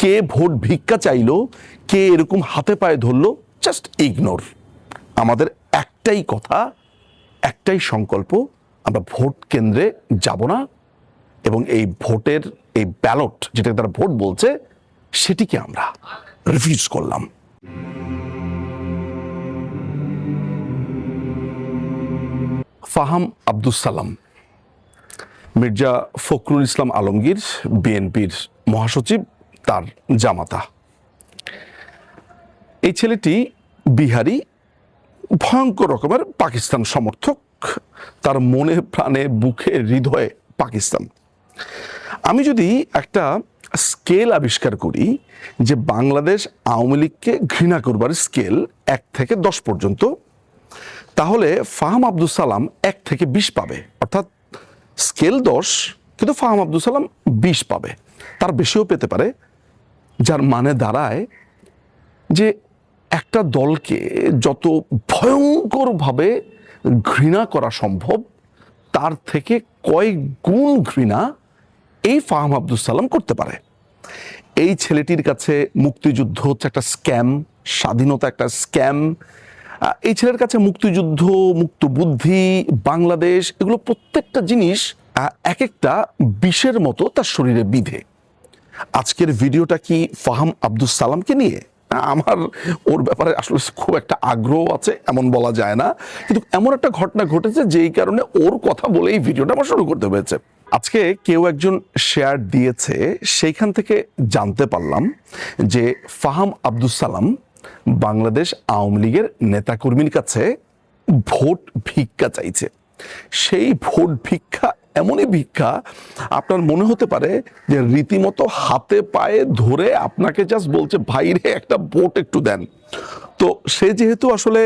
কে vote ভিক্ষা চাইলো, কে এরকম হাতে পায়ে ধরলো জাস্ট ইগনোর আমাদের একটাই কথা, একটাই সংকল্প, আমরা ভোট কেন্দ্রে যাব না, এবং এই ভোটের, এই ব্যালট যেটাকে তারা ভোট বলছে, সেটিকে আমরা রিফিউজ করলাম। ফাহাম আব্দুস সালাম, মির্জা ফখরুল ইসলাম আলমগীর, বিএনপির মহাসচিব তার জামাতা। এই ছেলেটি বিহারি, ভয়ঙ্কর রকমের পাকিস্তান সমর্থক, তার মনে, প্রাণে, বুকে, হৃদয়ে পাকিস্তান। আমি যদি একটা স্কেল আবিষ্কার করি যে বাংলাদেশ আওয়ামী লীগকে ঘৃণা করবার স্কেল এক থেকে দশ পর্যন্ত, তাহলে ফাহাম আব্দুল সালাম এক থেকে বিশ পাবে। অর্থাৎ স্কেল দশ, কিন্তু ফাহাম আব্দুল সালাম বিশ পাবে। তার বেশিও পেতে পারে যার মানে দাঁড়ায় যে একটা দলকে যত ভয়ঙ্করভাবে ঘৃণা করা সম্ভব, তার থেকে কয়েক গুণ ঘৃণা এই ফাহাম আব্দুল সালাম করতে পারে। এই ছেলেটির কাছে মুক্তিযুদ্ধ হচ্ছে একটা স্ক্যাম, স্বাধীনতা একটা স্ক্যাম। এই ছেলের কাছে মুক্তিযুদ্ধ, মুক্ত বুদ্ধি, বাংলাদেশ, এগুলো প্রত্যেকটা জিনিস এক একটা বিষের মতো তার শরীরে বিধে। আজকের ভিডিওটা কি ফাহাম আব্দুল সালামকে নিয়ে? আমার, ওর ব্যাপারে আসলে খুব একটা আগ্রহ আছে, এমন বলা যায় না। কিন্তু এমন একটা ঘটনা ঘটেছে যেই কারণে ওর কথা বলে এই ভিডিওটা আমার শুরু করতে হয়েছে। আজকে কেউ একজন শেয়ার দিয়েছে, সেইখান থেকে জানতে পারলাম যে ফাহাম আব্দুল সালাম বাংলাদেশ আওয়ামী লীগের নেতাকর্মীর কাছে ভোট ভিক্ষা চাইছে। সেই ভোট ভিক্ষা এমনই ভিক্ষা, আপনার মনে হতে পারে যে রীতিমতো হাতে পায়ে ধরে আপনাকে জাস্ট বলছে ভাইরে একটা বোট একটু দেন। তো সে যেহেতু আসলে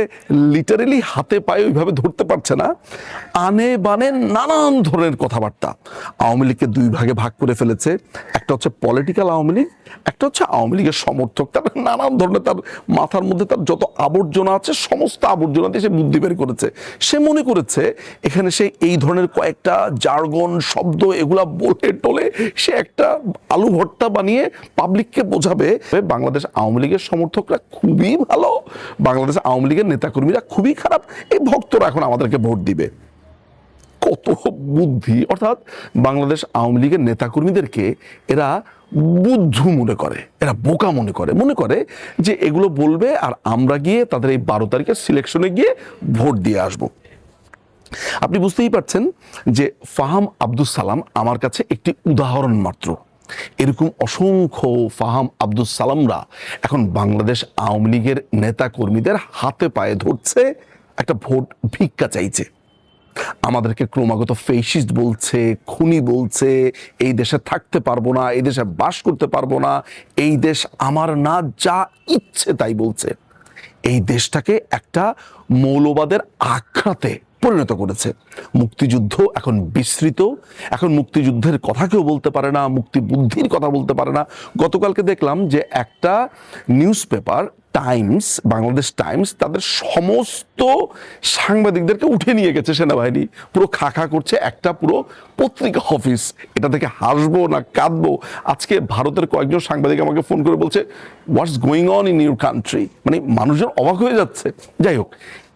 লিটারেলি হাতে পায়ে ওইভাবে ধরতে পারছে না, আনে বানে নানান ধরনের কথাবার্তা। আওয়ামী লীগকে দুই ভাগে ভাগ করে ফেলেছে, একটা হচ্ছে পলিটিক্যাল আওয়ামী লীগ, একটা হচ্ছে আওয়ামী লীগের সমর্থক। তার নানান ধরনের তার মাথার মধ্যে তার যত আবর্জনা আছে, সমস্ত আবর্জনা দিয়ে সে বুদ্ধি বের করেছে। সে মনে করেছে এখানে সে এই ধরনের কয়েকটা জার্গন শব্দ, এগুলা বলে টলে সে একটা আলু ভর্তা বানিয়ে পাবলিককে বোঝাবে। বাংলাদেশ আওয়ামী লীগের সমর্থকরা খুবই ভালো। বাংলাদেশ আওয়ামী লীগের নেতাকর্মীরা খুবই খারাপ। এই ভক্তরা এখন আমাদেরকে ভোট দিবে। কত বুদ্ধি, অর্থাৎ বাংলাদেশ আওয়ামী লীগের নেতাকর্মীদেরকে এরা বুদ্ধু মনে করে, এরা বোকা মনে করে। মনে করে যে এগুলো বলবে আর আমরা গিয়ে তাদের এই বারো তারিখের সিলেকশনে গিয়ে ভোট দিয়ে আসব। আপনি বুঝতেই পারছেন যে ফাহাম আব্দুল সালাম আমার কাছে একটি উদাহরণ মাত্র। এরকম অসংখ্য ফাহাম আব্দুল সালামরা এখন বাংলাদেশ আওয়ামী লীগের নেতা কর্মীদের হাতে পায়ে ধরছে, একটা ভোট ভিক্ষা চাইছে। আমাদেরকে ক্রমাগত ফেসিস্ট বলছে, খুনি বলছে, এই দেশে থাকতে পারব না, এই দেশে বাস করতে পারব না, এই দেশ আমার না, যা ইচ্ছে তাই বলছে। এই দেশটাকে একটা মৌলবাদের আখড়াতে পরিণত করেছে। মুক্তিযুদ্ধ এখন বিস্তৃত। এখন মুক্তিযুদ্ধের কথা কেউ বলতে পারে না মুক্তি বুদ্ধির কথা বলতে পারে না। গতকালকে দেখলাম যে একটা newspaper Times, Bangladesh Times, তাদের সমস্ত সাংবাদিকদেরকে উঠে নিয়ে গেছে সেনাবাহিনী। পুরো খাখা করছে, একটা পুরো পত্রিকা অফিস। এটা থেকে হাসবো না কাঁদবো? আজকে ভারতের কয়েকজন সাংবাদিক আমাকে ফোন করে বলছে what's going on in your country মানে মানুষজন অবাক হয়ে যাচ্ছে। যাই হোক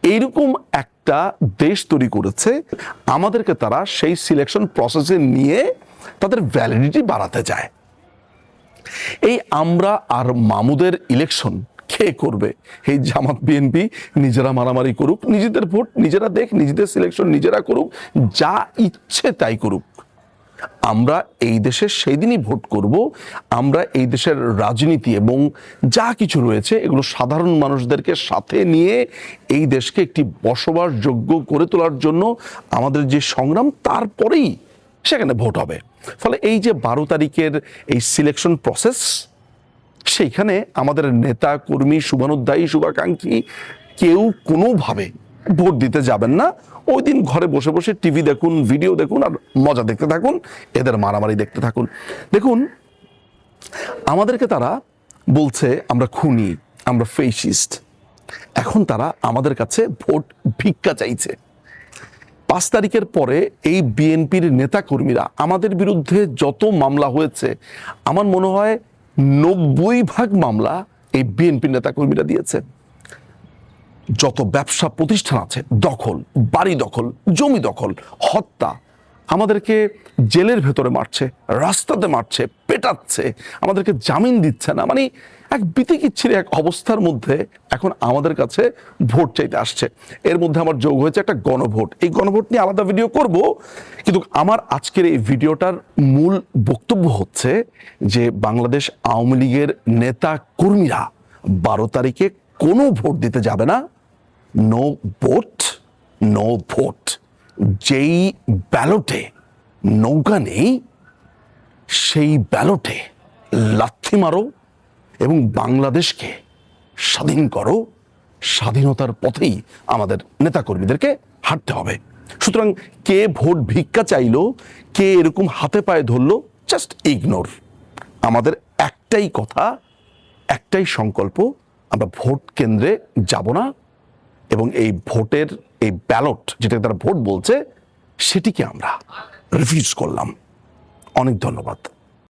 এইরকম একটা দেশ তৈরি করেছে, আমাদেরকে তারা সেই সিলেকশন প্রসেসে নিয়ে তাদের ভ্যালিডিটি বাড়াতে যায় এই আমরা আর মামুদের ইলেকশন কে করবে? এই জামাত বিএনপি নিজেরা মারামারি করুক, নিজেদের ভোট নিজেরা দেখ, নিজেদের সিলেকশন নিজেরা করুক, যা ইচ্ছে তাই করুক। আমরা এই দেশে সেই দিনই ভোট করব, আমরা এই দেশের রাজনীতি এবং যা কিছু রয়েছে এগুলো সাধারণ মানুষদেরকে সাথে নিয়ে এই দেশকে একটি বসবাসযোগ্য করে তোলার জন্য আমাদের যে সংগ্রাম, তারপরেই সেখানে ভোট হবে। ফলে এই যে বারো তারিখের এই সিলেকশন প্রসেস সেইখানে আমাদের নেতা কর্মী শুভানুধ্যায়ী শুভাকাঙ্ক্ষী কেউ কোনোভাবে ভোট দিতে যাবেন না। ওই দিন ঘরে বসে বসে টিভি দেখুন, ভিডিও দেখুন আর মজা দেখতে থাকুন, এদের মারামারি দেখতে থাকুন। দেখুন, আমাদেরকে তারা বলছে, আমরা খুনি, আমরা ফেসিস্ট এখন তারা আমাদের কাছে ভোট ভিক্ষা চাইছে। পাঁচ তারিখের পরে এই বিএনপির নেতাকর্মীরা আমাদের বিরুদ্ধে যত মামলা হয়েছে, আমার মনে হয় নব্বই ভাগ মামলা এই বিএনপির নেতা কর্মীরা দিয়েছে। যত ব্যবসা প্রতিষ্ঠান আছে, দখল, বাড়ি দখল, জমি দখল, হত্যা, আমাদেরকে জেলের ভেতরে মারছে, রাস্তাতে মারছে, পেটাচ্ছে, আমাদেরকে জামিন দিচ্ছে না মানে এক বিতিকিচ্ছির এক অবস্থার মধ্যে এখন আমাদের কাছে ভোট চাইতে আসছে। এর মধ্যে আমার যোগ হয়েছে একটা গণভোট। এই গণভোট নিয়ে আলাদা ভিডিও করব, কিন্তু আমার আজকের এই ভিডিওটার মূল বক্তব্য হচ্ছে যে বাংলাদেশ আওয়ামী লীগের নেতা কর্মীরা বারো তারিখে কোনো ভোট দিতে যাবে না নো ভোট নো ভোট যেই ব্যালটে নৌকা নেই, সেই ব্যালটে লাথি মারো এবং বাংলাদেশকে স্বাধীন করো। স্বাধীনতার পথেই আমাদের নেতাকর্মীদেরকে হাঁটতে হবে। সুতরাং কে ভোট ভিক্ষা চাইলো, কে এরকম হাতে পায়ে ধরলো জাস্ট ইগনোর আমাদের একটাই কথা, একটাই সংকল্প, আমরা ভোট কেন্দ্রে যাব না। এবং এই ভোটের, এই ব্যালট যেটাকে তারা ভোট বলছে, সেটিকে আমরা রিফিউজ করলাম। অনেক ধন্যবাদ।